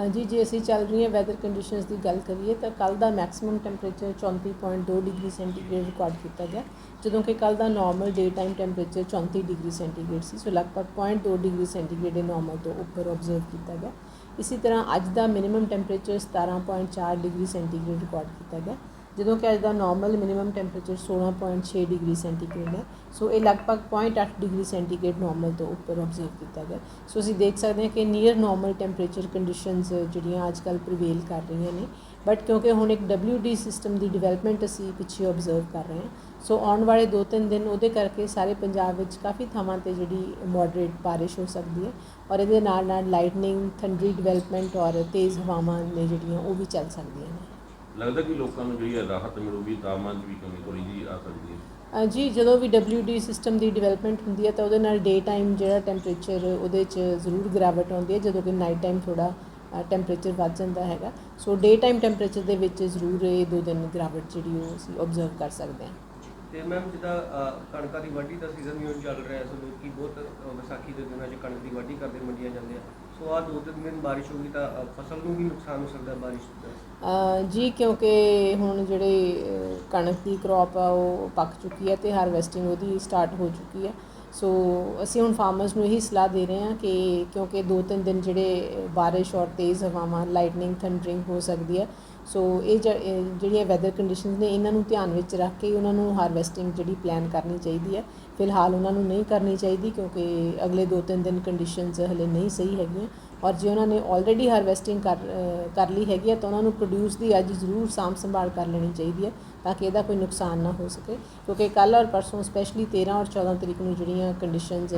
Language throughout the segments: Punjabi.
ਹਾਂਜੀ, ਜੇ ਅਸੀਂ ਚੱਲ ਰਹੀਆਂ ਵੈਦਰ ਕੰਡੀਸ਼ਨਸ ਦੀ ਗੱਲ ਕਰੀਏ ਤਾਂ ਕੱਲ ਦਾ maximum temperature 34.2 degree centigrade record ਕੀਤਾ ਗਿਆ, ਜਦੋਂ ਕਿ ਕੱਲ ਦਾ normal day time temperature 34 degree centigrade ਸੀ, ਸੋ ਲਗਭਗ 0.2 ਡਿਗਰੀ ਸੈਂਟੀਗ੍ਰੇਡ ਇਹ ਨਾਰਮਲ ਤੋਂ ਉੱਪਰ ਆਬਜ਼ਰਵ ਕੀਤਾ ਗਿਆ। ਇਸੇ ਤਰ੍ਹਾਂ ਅੱਜ ਦਾ minimum temperature 17.4 degree centigrade record ਕੀਤਾ ਗਿਆ। ਜਦੋਂ ਕਿ ਅੱਜ ਦਾ normal minimum temperature 16.6 degree centigrade ਹੈ। ਸੋ ਇਹ ਲਗਭਗ 0.8 ਡਿਗਰੀ ਸੈਂਟੀਗ੍ਰੇਡ ਨਾਰਮਲ ਤੋਂ ਉੱਪਰ ਆਬਜ਼ਰਵ ਕੀਤਾ ਗਿਆ। ਸੋ ਅਸੀਂ ਦੇਖ ਸਕਦੇ ਹਾਂ ਕਿ ਨੀਅਰ ਨਾਰਮਲ ਟੈਂਪਰੇਚਰ ਕੰਡੀਸ਼ਨਸ ਜਿਹੜੀਆਂ ਅੱਜ ਕੱਲ੍ਹ ਪ੍ਰੀਵੇਲ ਕਰ ਰਹੀਆਂ ਨੇ। ਬਟ ਕਿਉਂਕਿ ਹੁਣ ਇੱਕ WD ਸਿਸਟਮ ਦੀ ਡਿਵੈਲਪਮੈਂਟ ਅਸੀਂ ਪਿੱਛੇ ਆਬਜ਼ਰਵ ਕਰ ਰਹੇ ਹਾਂ। ਸੋ ਆਉਣ ਵਾਲੇ 2-3 ਦਿਨ ਉਹਦੇ ਕਰਕੇ ਸਾਰੇ ਪੰਜਾਬ ਵਿੱਚ ਕਾਫੀ ਥਾਵਾਂ ਤੇ ਜਿਹੜੀ ਮੋਡਰੇਟ ਬਾਰਿਸ਼ ਹੋ ਸਕਦੀ ਹੈ। ਔਰ ਇਹਦੇ ਨਾਲ ਨਾਲ ਲਾਈਟਨਿੰਗ ਥੰਡਰੀ ਡਿਵੈਲਪਮੈਂਟ ਔਰ ਤੇਜ਼ ਹਵਾਵਾਂ ਨੇ ਜਿਹੜੀਆਂ ਉਹ ਵੀ ਚੱਲ ਸਕਦੀਆਂ ਨੇ। ਲੱਗਦਾ ਕਿ ਲੋਕਾਂ ਨੂੰ ਜਿਹੜੀ ਹੈ ਰਾਹਤ ਮਿਲੂਗੀ ਤਾਪਮਾਨ ਦੀ ਵੀ ਕਮੀ ਥੋੜੀ ਜਿਹੀ ਆ ਸਕਦੀ ਹੈ। ਅ, ਜੀ ਜਦੋਂ ਵੀ WD ਸਿਸਟਮ ਦੀ ਡਿਵੈਲਪਮੈਂਟ ਹੁੰਦੀ ਹੈ ਤਾਂ ਉਹਦੇ ਨਾਲ ਡੇ ਟਾਈਮ ਜਿਹੜਾ ਟੈਂਪਰੇਚਰ ਉਹਦੇ 'ਚ ਜ਼ਰੂਰ ਗਿਰਾਵਟ ਆਉਂਦੀ ਹੈ ਜਦੋਂ ਕਿ ਨਾਈਟ ਟਾਈਮ ਥੋੜਾ ਟੈਂਪਰੇਚਰ ਵੱਧ ਜਾਂਦਾ ਹੈਗਾ। ਸੋ ਡੇ ਟਾਈਮ ਟੈਂਪਰੇਚਰ ਦੇ ਵਿੱਚ ਜ਼ਰੂਰ ਇਹ ਦੋ ਦਿਨ ਗਿਰਾਵਟ ਜਿਹੜੀ ਉਹ ਅਸੀਂ ਆਬਜ਼ਰਵ ਕਰ ਸਕਦੇ ਹਾਂ। ਤੇ ਮੈਮ ਜਿੱਦਾਂ ਕਣਕਾਂ ਦੀ ਵਾਢੀ ਦਾ ਸੀਜ਼ਨ ਵੀ ਹੁਣ ਚੱਲ ਰਿਹਾ ਸੋ ਲੋਕੀ ਬਹੁਤ ਵਿਸਾਖੀ ਦੇ ਦਿਨਾਂ 'ਚ ਕਣਕ ਦੀ ਵਾਢੀ ਕਰਦੇ ਮੰਡੀਆਂ ਜਾਂਦੇ ਆ। ਸੋ ਆ ਦੋ ਤਿੰਨ ਦਿਨ ਬਾਰਿਸ਼ ਹੋਊਗੀ ਤਾਂ ਫਸਲ ਨੂੰ ਵੀ ਨੁਕਸਾਨ ਹੋ ਸਕਦਾ ਬਾਰਿਸ਼ ਦਾ। ਜੀ, ਕਿਉਂਕਿ ਹੁਣ ਜਿਹੜੇ ਕਣਕ ਦੀ ਕ੍ਰੌਪ ਆ, ਉਹ ਪੱਕ ਚੁੱਕੀ ਹੈ ਤੇ ਹਾਰਵੈਸਟਿੰਗ ਉਹਦੀ ਸਟਾਰਟ ਹੋ ਚੁੱਕੀ ਹੈ। ਸੋ ਅਸੀਂ ਹੁਣ ਫਾਰਮਰਸ ਨੂੰ ਇਹੀ ਸਲਾਹ ਦੇ ਰਹੇ ਹਾਂ ਕਿ, ਕਿਉਂਕਿ ਦੋ ਤਿੰਨ ਦਿਨ ਜਿਹੜੇ ਬਾਰਿਸ਼ ਔਰ ਤੇਜ਼ ਹਵਾਵਾਂ ਲਾਈਟਨਿੰਗ ਥੰਡਰਿੰਗ ਹੋ ਸਕਦੀ ਹੈ ਸੋ ਇਹ ਜਿਹੜੀਆਂ ਵੈਦਰ ਕੰਡੀਸ਼ਨਸ ਨੇ, ਇਹਨਾਂ ਨੂੰ ਧਿਆਨ ਵਿੱਚ ਰੱਖ ਕੇ ਉਹਨਾਂ ਨੂੰ ਹਾਰਵੈਸਟਿੰਗ ਜਿਹੜੀ ਪਲਾਨ ਕਰਨੀ ਚਾਹੀਦੀ ਹੈ। ਫਿਲਹਾਲ ਉਹਨਾਂ ਨੂੰ ਨਹੀਂ ਕਰਨੀ ਚਾਹੀਦੀ ਕਿਉਂਕਿ ਅਗਲੇ ਦੋ ਤਿੰਨ ਦਿਨ ਕੰਡੀਸ਼ਨਸ ਹਲੇ ਨਹੀਂ ਸਹੀ ਹੈਗੀਆਂ। ਔਰ ਜੇ ਉਹਨਾਂ ਨੇ ਆਲਰੇਡੀ ਹਾਰਵੈਸਟਿੰਗ ਕਰ ਕਰ ਲਈ ਹੈਗੀ ਹੈ, ਤਾਂ ਉਹਨਾਂ ਨੂੰ ਪ੍ਰੋਡਿਊਸ ਦੀ ਅੱਜ ਜ਼ਰੂਰ ਸਾਂਭ ਸੰਭਾਲ ਕਰ ਲੈਣੀ ਚਾਹੀਦੀ ਹੈ ਤਾਂ ਕਿ ਇਹਦਾ ਕੋਈ ਨੁਕਸਾਨ ਨਾ ਹੋ ਸਕੇ। ਕਿਉਂਕਿ ਕੱਲ੍ਹ ਔਰ ਪਰਸੋਂ ਸਪੈਸ਼ਲੀ 13 ਔਰ 14 ਤਰੀਕ ਨੂੰ ਜਿਹੜੀਆਂ ਕੰਡੀਸ਼ਨਸ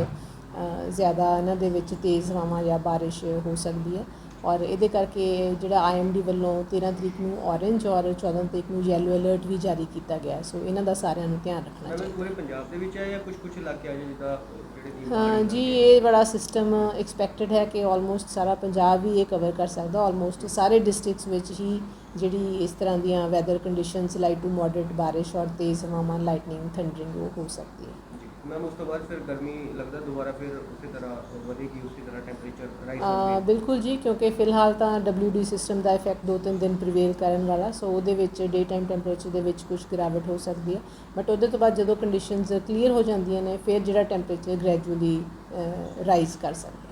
ਜ਼ਿਆਦਾ ਇਹਨਾਂ ਦੇ ਵਿੱਚ ਤੇਜ਼ ਹਵਾਵਾਂ ਜਾਂ ਬਾਰਿਸ਼ ਹੋ ਸਕਦੀ ਹੈ। ਔਰ ਇਹਦੇ ਕਰਕੇ ਜਿਹੜਾ ਆਈਐਮਡੀ ਵੱਲੋਂ 13 ਤਰੀਕ ਨੂੰ ਔਰੇਂਜ ਔਰ 14 ਤਰੀਕ ਨੂੰ ਯੈਲੋ ਅਲਰਟ ਵੀ ਜਾਰੀ ਕੀਤਾ ਗਿਆ। ਸੋ ਇਹਨਾਂ ਦਾ ਸਾਰਿਆਂ ਨੂੰ ਧਿਆਨ ਰੱਖਣਾ ਚਾਹੀਦਾ। ਪੂਰੇ ਪੰਜਾਬ ਦੇ ਵਿੱਚ ਹੈ ਜਾਂ ਕੁਝ ਕੁਝ ਇਲਾਕੇ ਆ ਜਿੱਦਾਂ ਜਿਹੜੇ ਦੀ ਹਾਂ ਜੀ ਇਹ ਬੜਾ ਸਿਸਟਮ ਐਕਸਪੈਕਟਡ ਹੈ ਕਿ ਆਲਮੋਸਟ ਸਾਰਾ ਪੰਜਾਬ ਹੀ ਇਹ ਕਵਰ ਕਰ ਸਕਦਾ। ਆਲਮੋਸਟ ਸਾਰੇ ਡਿਸਟ੍ਰਿਕਟਸ ਵਿੱਚ ਹੀ ਜਿਹੜੀ ਇਸ ਤਰ੍ਹਾਂ ਦੀਆਂ weather conditions light to moderate ਬਾਰਿਸ਼ ਔਰ ਤੇਜ਼ ਹਵਾਵਾਂ ਲਾਈਟਨਿੰਗ ਥੰਡਰਿੰਗ ਉਹ ਹੋ ਸਕਦੀ ਹੈ। ਮੈਮ ਉਸ ਤੋਂ ਬਾਅਦ ਫਿਰ ਗਰਮੀ ਲੱਗਦਾ ਦੁਬਾਰਾ ਫਿਰ ਉਸੇ ਤਰ੍ਹਾਂ ਵਧੇਗੀ ਉਸੇ ਤਰ੍ਹਾਂ ਟੈਂਪਰੇਚਰ ਰਾਈਜ਼ ਹੋਵੇਗਾ। ਬਿਲਕੁਲ ਜੀ ਕਿਉਂਕਿ ਫਿਲਹਾਲ ਤਾਂ WD ਸਿਸਟਮ ਦਾ ਇਫੈਕਟ ਦੋ ਤਿੰਨ ਦਿਨ ਪ੍ਰੀਵੇਲ ਕਰਨ ਵਾਲਾ ਸੋ ਉਹਦੇ ਵਿੱਚ ਡੇ ਟਾਈਮ ਟੈਂਪਰੇਚਰ ਦੇ ਵਿੱਚ ਕੁਝ ਗਿਰਾਵਟ ਹੋ ਸਕਦੀ ਹੈ। ਬਟ ਉਹਦੇ ਤੋਂ ਬਾਅਦ ਜਦੋਂ ਕੰਡੀਸ਼ਨਸ ਕਲੀਅਰ ਹੋ ਜਾਂਦੀਆਂ ਨੇ ਫਿਰ ਜਿਹੜਾ ਟੈਂਪਰੇਚਰ ਗ੍ਰੈਜੂਅਲੀ ਰਾਈਜ਼ ਕਰ ਸਕਦਾ